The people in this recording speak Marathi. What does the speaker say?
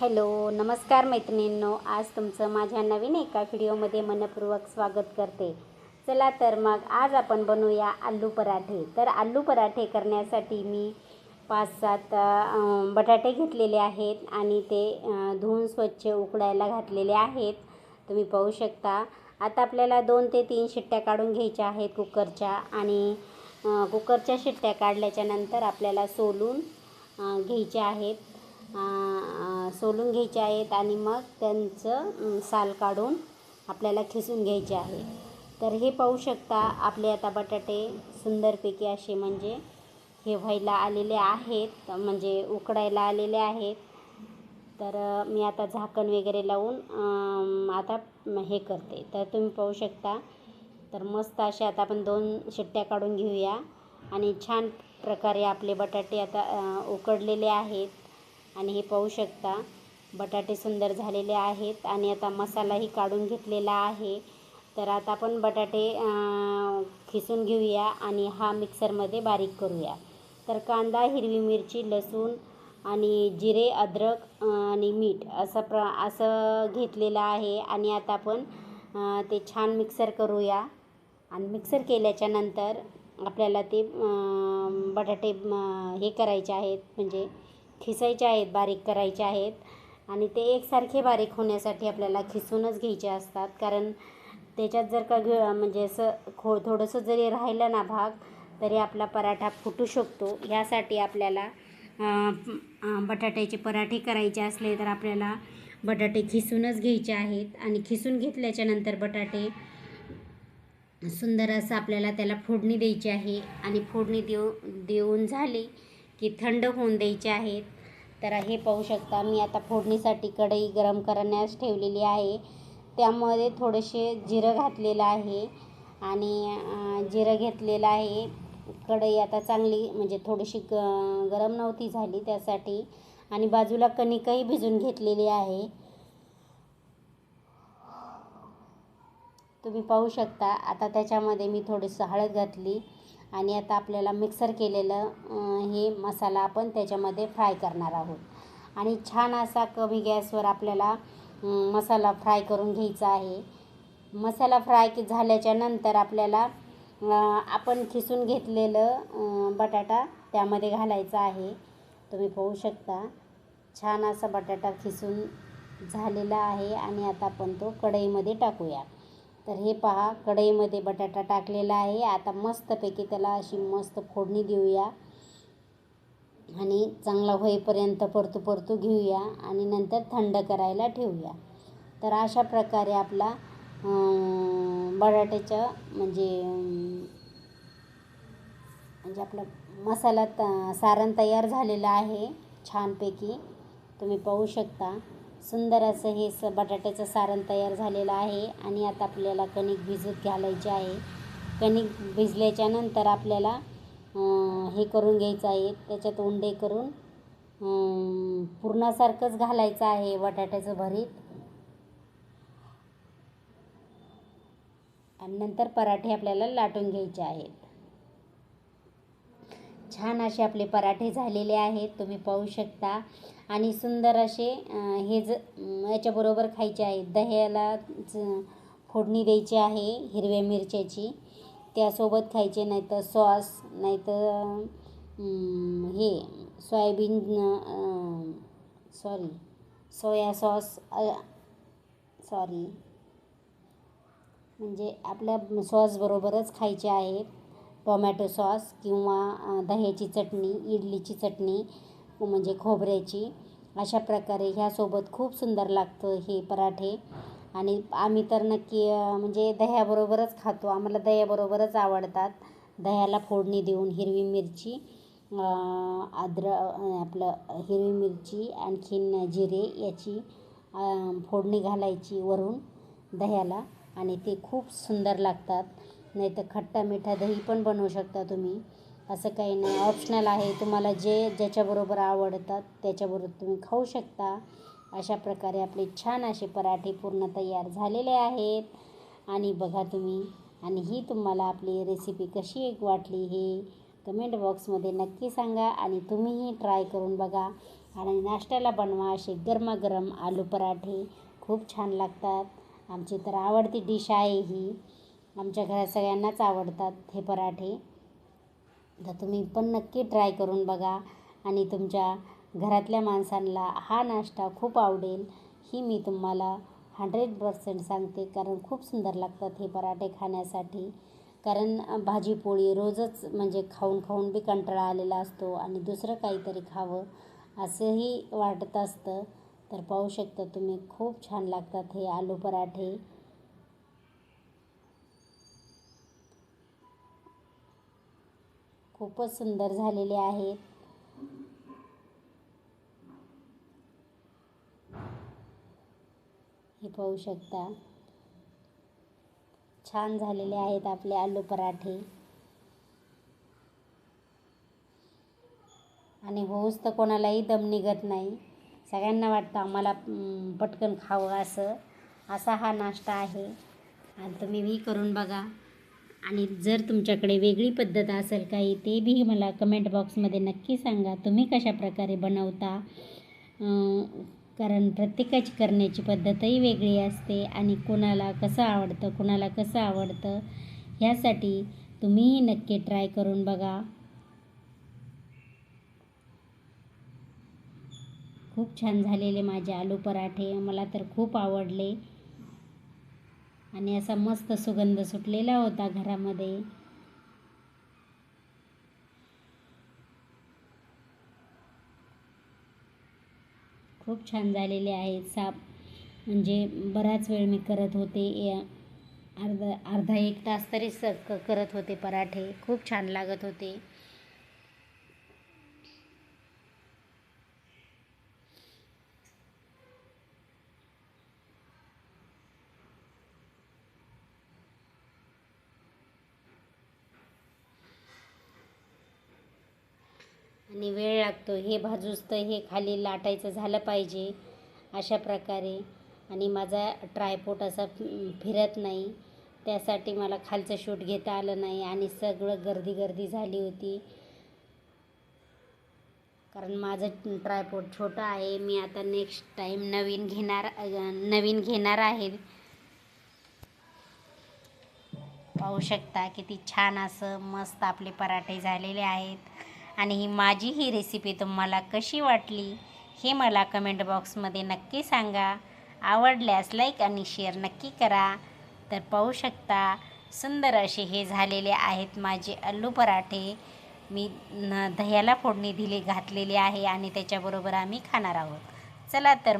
हॅलो नमस्कार मैत्रिणींनो. आज तुमचं माझ्या नवीन एका व्हिडिओमध्ये मनपूर्वक स्वागत करते. चला तर मग आज आपण बनवूया आलू पराठे. तर आलू पराठे करण्यासाठी मी पाच सात बटाटे घेतलेले आहेत आणि ते धुवून स्वच्छ उकडायला घातलेले आहेत. तुम्ही पाहू शकता. आता आपल्याला दोन ते तीन शिट्ट्या काढून घ्यायच्या आहेत कुकरच्या आणि कुकरच्या शिट्ट्या काढल्याच्या नंतर आपल्याला सोलून घ्यायच्या आहेत. सोलून घ्यायचे आहेत आणि मग त्यांचं साल काढून आपल्याला खिसून घ्यायचे आहे. तर हे पाहू शकता आपले आता बटाटे सुंदरपैकी असे म्हणजे हे व्हायला आलेले आहेत म्हणजे उकडायला आलेले आहेत. तर मी आता झाकण वगैरे लावून आता हे करते. तर तुम्ही पाहू शकता तर मस्त असे आता आपण दोन शिट्ट्या काढून घेऊया. आणि छान प्रकारे आपले बटाटे आता उकडलेले आहेत. आणि हे पाहू शकता बटाटे सुंदर झालेले आहेत आणि आता मसालाही काढून घेतलेला आहे. तर आता आपण बटाटे खिसून घेऊया आणि हा मिक्सरमध्ये बारीक करूया. तर कांदा हिरवी मिरची लसूण आणि जिरे अद्रक आणि मीठ असं प्र असं घेतलेलं आहे. आणि आता आपण ते छान मिक्सर करूया. आणि मिक्सर केल्याच्यानंतर आपल्याला ते बटाटे हे करायचे आहेत. म्हणजे खिसायचे आहेत बारीक करायचे आहेत. आणि ते एकसारखे बारीक होण्यासाठी आपल्याला खिसूनच घ्यायचे असतात. कारण त्याच्यात जर का घ म्हणजे असं खो थोडंसं जरी राहिलं ना भाग तरी आपला पराठा फुटू शकतो. ह्यासाठी आपल्याला बटाट्याचे पराठे करायचे असले तर आपल्याला बटाटे खिसूनच घ्यायचे आहेत. आणि खिसून घेतल्याच्यानंतर बटाटे सुंदर असं आपल्याला त्याला फोडणी द्यायची आहे. आणि फोडणी देऊ देऊन झाली की थंड होऊन द्यायचे आहेत. तर हे पाहू शकता मी आता फोडणीसाठी कढई गरम करण्यास ठेवलेली आहे. त्यामध्ये थोडेसे जिरं घातलेलं आहे आणि जिरं घेतलेलं आहे. कढई आता चांगली म्हणजे थोडीशी ग गरम नव्हती झाली त्यासाठी. आणि बाजूला कणिकही भिजून घेतलेली आहे. तुम्ही पाहू शकता आता त्याच्यामध्ये मी थोडीसं हळद घातली. आणि आता आपल्याला मिक्सर केलेलं हे मसाला आपण त्याच्यामध्ये फ्राय करणार आहोत. आणि छान असा कमी गॅसवर आपल्याला मसाला फ्राय करून घ्यायचा आहे. मसाला फ्राय की झाल्याच्यानंतर आपल्याला आपण खिसून घेतलेलं बटाटा त्यामध्ये घालायचा आहे. तुम्ही पाहू शकता छान असा बटाटा खिसून झालेला आहे आणि आता आपण तो कढईमध्ये टाकूया. तर हे पहा कढईमध्ये बटाटा टाकलेला आहे. आता मस्तपैकी त्याला अशी मस्त फोडणी देऊया. आणि चांगला होईपर्यंत परतू परतू घेऊया आणि नंतर थंड करायला ठेवूया. तर अशा प्रकारे आपला बटाट्याचं म्हणजे म्हणजे आपला मसाला त सारण तयार झालेलं आहे छानपैकी. तुम्ही पाहू शकता. सुंदर असं हे स बटाट्याचं सारण तयार झालेलं आहे आणि आता आपल्याला कणिक भिजत घालायचे आहे. कणिक भिजल्याच्या नंतर आपल्याला हे करून घ्यायचं आहे. त्याच्यात उंडे करून पूर्णासारखंच पुरणासारखंच घालायचं आहे बटाट्याचं भरीत. आणि नंतर पराठे आपल्याला लाटून घ्यायचे आहेत. छान असे आपले पराठे झालेले आहेत तुम्ही पाहू शकता. आणि सुंदर असे हे ज याच्याबरोबर खायचे आहेत दह्याला फोडणी द्यायची आहे हिरव्या मिरच्याची. त्यासोबत खायचे नाही तर सॉस नाही तर हे soybean sorry soya sauce sorry. म्हणजे आपल्या सॉसबरोबरच खायचे आहेत टोमॅटो सॉस किंवा दह्याची चटणी इडलीची चटणी म्हणजे खोबऱ्याची अशा प्रकारे ह्यासोबत खूप सुंदर लागतं हे पराठे. आणि आम्ही तर नक्की म्हणजे दह्याबरोबरच खातो. आम्हाला दह्याबरोबरच आवडतात. दह्याला फोडणी देऊन हिरवी मिरची आद्र आपलं हिरवी मिरची आणखीन जिरे याची फोडणी घालायची वरून दह्याला. आणि ते खूप सुंदर लागतात. नाही तर खट्टा मिठा दही पण बनवू शकता तुम्ही. असं काही नाही. ऑप्शनल आहे. तुम्हाला जे ज्याच्याबरोबर आवडतात त्याच्याबरोबर तुम्ही खाऊ शकता. अशा प्रकारे आपले छान असे पराठे पूर्ण तयार झालेले आहेत. आणि बघा तुम्ही. आणि ही तुम्हाला आपली रेसिपी कशी एक वाटली हे कमेंट बॉक्समध्ये नक्की सांगा. आणि तुम्हीही ट्राय करून बघा. आणि नाश्त्याला बनवा असे गरमागरम आलू पराठे. खूप छान लागतात. आमची तर आवडती डिश आहे ही. आमच्या घरात सगळ्यांनाच आवडतात हे पराठे. तर तुम्ही पण नक्की ट्राय करून बघा. आणि तुमच्या घरातल्या माणसांना हा नाश्ता खूप आवडेल. ही मी तुम्हाला हंड्रेड पर्सेंट सांगते. कारण खूप सुंदर लागतात हे पराठे खाण्यासाठी. कारण भाजी पोळी रोजच म्हणजे खाऊन खाऊन बी कंटाळा आलेला असतो आणि दुसरं काहीतरी खावं असंही वाटत असतं. तर पाहू शकता तुम्ही खूप छान लागतात हे आलू पराठे. खूपच सुंदर झालेले आहेत हे पाहू शकता. छान झालेले आहेत आपले आलू पराठे. आणि होऊच तर कोणालाही दम निघत नाही. सगळ्यांना वाटतं आम्हाला पटकन खावं असं. असा हा नाश्ता आहे. आणि तुम्हीही करून बघा. आणि जर तुमच्याकडे वेगळी पद्धत असेल काही ते बी मला कमेंट बॉक्समध्ये नक्की सांगा. तुम्ही कशा प्रकारे बनवता? कारण प्रत्येकाची करण्याची पद्धतही वेगळी असते आणि कोणाला कसं आवडतं कोणाला कसं आवडतं ह्यासाठी तुम्हीही नक्की ट्राय करून बघा. खूप छान झालेले माझे आलू पराठे. मला तर खूप आवडले. आणि असा मस्त सुगंध सुटलेला होता घरामध्ये. खूप छान झालेले आहेत साप. म्हणजे बराच वेळ मी करत होते. अर्धा अर्धा एक तास तरी स क- करत होते पराठे. खूप छान लागत होते. आणि वेळ लागतो. हे भाजूस तर हे खाली लाटायचं झालं पाहिजे अशा प्रकारे. आणि माझा ट्रायपोट असा फिरत नाही. त्यासाठी मला खालचं शूट घेता आलं नाही आणि सगळं गर्दी गर्दी झाली होती. कारण माझं ट्रायपोट छोटं आहे. मी आता नेक्स्ट टाईम नवीन घेणार नवीन घेणार आहे. पाहू शकता किती छान असं मस्त आपले पराठे झालेले आहेत. आणि ही माझी ही रेसिपी तुम्हाला कशी वाटली हे मला कमेंट बॉक्समध्ये नक्की सांगा. आवडल्यास लाईक आणि शेअर नक्की करा. तर पाहू शकता सुंदर असे हे झालेले आहेत माझे आलू पराठे. मी न दह्याला फोडणी दिली घातलेली आहे आणि त्याच्याबरोबर आम्ही खाणार आहोत. चला तर